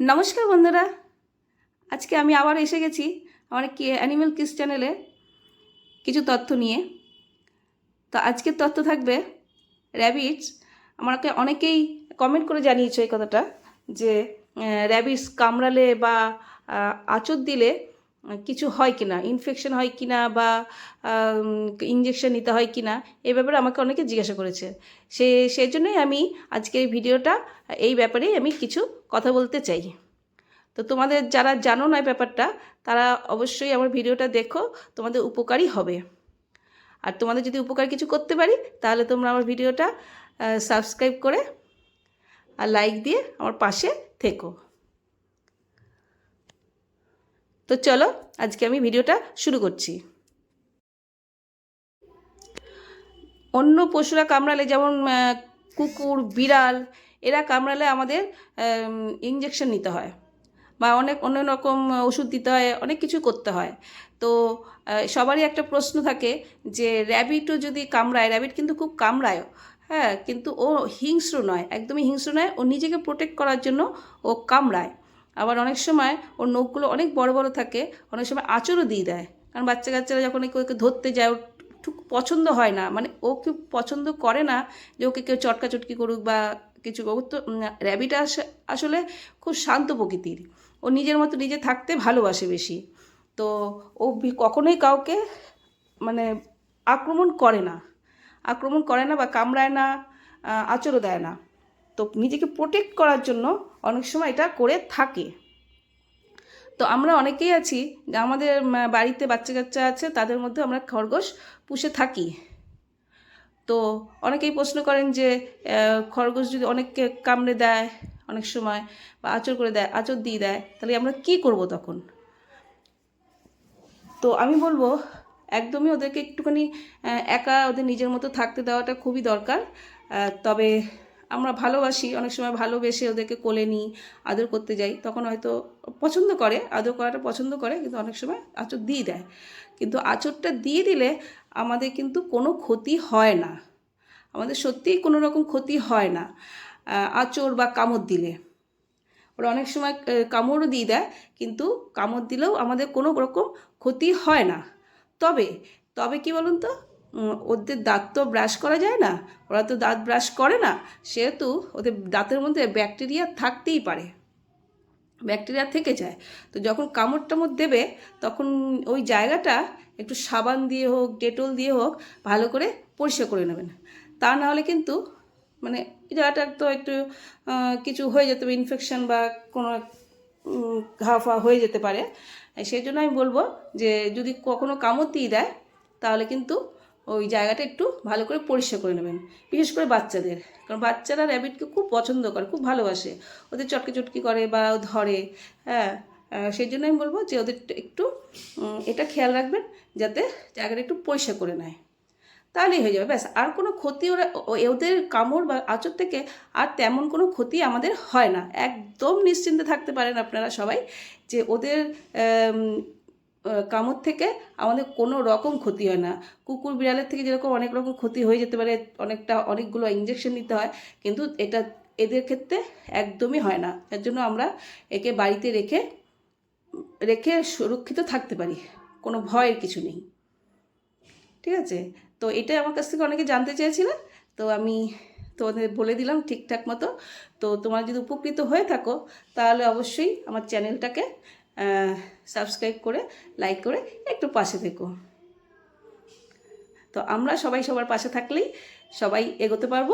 নমস্কার বন্ধুরা। আজকে আমি আবার এসে গেছি আমার কি অ্যানিম্যাল কিস চ্যানেলে কিছু তথ্য নিয়ে। তো আজকের তথ্য থাকবে র্যাবিটস আমাকে অনেকেই কমেন্ট করে জানিয়েছে এই কথাটা যে র্যাবিটস কামড়ালে বা আঁচড় দিলে কিছু হয় কি না ইনফেকশন হয় কি না বা ইঞ্জেকশন নিতে হয় কি না এ ব্যাপারে আমাকে অনেকে জিজ্ঞাসা করেছে। সে, সেই জন্যই আমি আজকে এই ভিডিওটা, এই ব্যাপারেই আমি কিছু কথা বলতে চাই। তো তোমাদের যারা জানো না ব্যাপারটা, তারা অবশ্যই আমার ভিডিওটা দেখো, তোমাদের উপকারই হবে। আর তোমাদের যদি উপকার কিছু করতে পারি, তাহলে তোমরা আমার ভিডিওটা সাবস্ক্রাইব করে আর লাইক দিয়ে আমার পাশে থেকো। তো চলো, আজকে আমি ভিডিওটা শুরু করছি। অন্য পশুরা কামড়ালে যেমন কুকুর, বিড়াল, এরা কামড়ালে আমাদের ইঞ্জেকশন নিতে হয় বা অনেক অন্য রকম ওষুধ দিতে হয়, অনেক কিছু করতে হয়। তো সবারই একটা প্রশ্ন থাকে যে র্যাবিটও যদি কামড়ায় র্যাবিট কিন্তু খুব কামড়ায় হ্যাঁ কিন্তু ও হিংস্র নয়, একদমই হিংস্র নয়, ও নিজেকে প্রোটেক্ট করার জন্য ও কামড়ায়। আবার অনেক সময় ওর নখগুলো অনেক বড় বড় থাকে অনেক সময় আঁচড়ও দিয়ে দেয়। কারণ বাচ্চা কাচ্চারা যখন ওকে ধরতে যায় ওর ঠিক পছন্দ হয় না মানে ও কেউ পছন্দ করে না যে ওকে কেউ চটকাচটকি করুক বা কিছু করুক। তো র্যাবিট আসলে খুব শান্ত প্রকৃতির। ও নিজের মতো নিজে থাকতে ভালোবাসে বেশি। তো ও কখনোই কাউকে মানে আক্রমণ করে না। আক্রমণ করে না বা কামড়ায় না আহ, আঁচড়ও দেয় না। তো নিজেকে প্রোটেক্ট করার জন্য অনেক সময় এটা করে থাকে। তো আমরা অনেকেই আছি, আমাদের বাড়িতে বাচ্চা কাচ্চা আছে, তাদের মধ্যে আমরা খরগোশ পুষে থাকি। তো অনেকেই প্রশ্ন করেন যে খরগোশ যদি অনেককে কামড়ে দেয় অনেক সময় বা আচর করে দেয় আচর দিয়ে দেয়, তাহলে আমরা কি করব তখন? তো আমি বলব, একদমই ওদেরকে একটুখানি একা ওদের নিজের মতো থাকতে দেওয়াটা খুবই দরকার। তবে আমরা ভালোবাসি, অনেক সময় ভালোবেসে ওদেরকে কোলে নিই, আদর করতে যাই, তখন হয়তো পছন্দ করে, আদর করাটা পছন্দ করে, কিন্তু অনেক সময় আঁচড় দিয়ে দেয়। কিন্তু আঁচড়টা দিয়ে দিলে আমাদের কিন্তু কোনো ক্ষতি হয় না। আমাদের সত্যিই কোনো রকম ক্ষতি হয় না আঁচড় বা কামড় দিলে। ওরা অনেক সময় কামড়ও দিয়ে দেয়, কিন্তু কামড় দিলেও আমাদের কোনো রকম ক্ষতি হয় না। তবে তবে কি বলুন তো? ওদের দাঁত তো ব্রাশ করা যায় না, ওরা তো দাঁত ব্রাশ করে না, সেহেতু ওদের দাঁতের মধ্যে ব্যাকটেরিয়া থাকতেই পারে। ব্যাকটেরিয়া থেকে যায়। তো যখন কামড় টামড় দেবে, তখন ওই জায়গাটা একটু সাবান দিয়ে হোক, ডেটল দিয়ে হোক, ভালো করে পরিষ্কার করে নেবেন। তা না হলে কিন্তু মানে জায়গাটা তো একটু কিছু হয়ে যেতে পারে ইনফেকশান বা কোনো ঘা ফা হয়ে যেতে পারে। সেই জন্য আমি বলব যে যদি কখনো কামড় দিয়ে দেয়, তাহলে কিন্তু ওই জায়গাটা একটু ভালো করে পরিষ্কার করে নেবেন, বিশেষ করে বাচ্চাদের। কারণ বাচ্চারা র্যাবিটকে খুব পছন্দ করে, খুব ভালোবাসে। ওদের চটকে চটকি করে বা ধরে হ্যাঁ? সেই জন্য আমি বলব যে ওদের একটু এটা খেয়াল রাখবেন যাতে জায়গাটা একটু পরিষ্কার করে নেয়। তাহলেই হয়ে যাবে, ব্যাস। আর কোনো ক্ষতি ওরা ওদের কামড় বা আঁচড় থেকে আর তেমন কোনো ক্ষতি আমাদের হয় না। একদম নিশ্চিন্তে থাকতে পারেন আপনারা সবাই যে ওদের কামড় থেকে আমাদের কোনো রকম ক্ষতি হয় না। কুকুর বিড়ালের থেকে যেরকম অনেক রকম ক্ষতি হয়ে যেতে পারে, অনেকটা অনেকগুলো ইঞ্জেকশন নিতে হয়, কিন্তু এটা এদের ক্ষেত্রে একদমই হয় না। এর জন্য আমরা একে বাড়িতে রেখে রেখে সুরক্ষিত থাকতে পারি। কোনো ভয়ের কিছু নেই। ঠিক আছে? তো এটাই আমার কাছ থেকে অনেকে জানতে চেয়েছিলে তো আমি তোমাদের বলে দিলাম ঠিকঠাক মতো। তো তোমরা যদি উপকৃত হয়ে থাকো, তাহলে অবশ্যই আমার চ্যানেলটাকে সাবস্ক্রাইব করে লাইক করে একটু পাশে থেকো। তো আমরা সবাই সবার পাশে থাকলেই সবাই এগোতে পারব।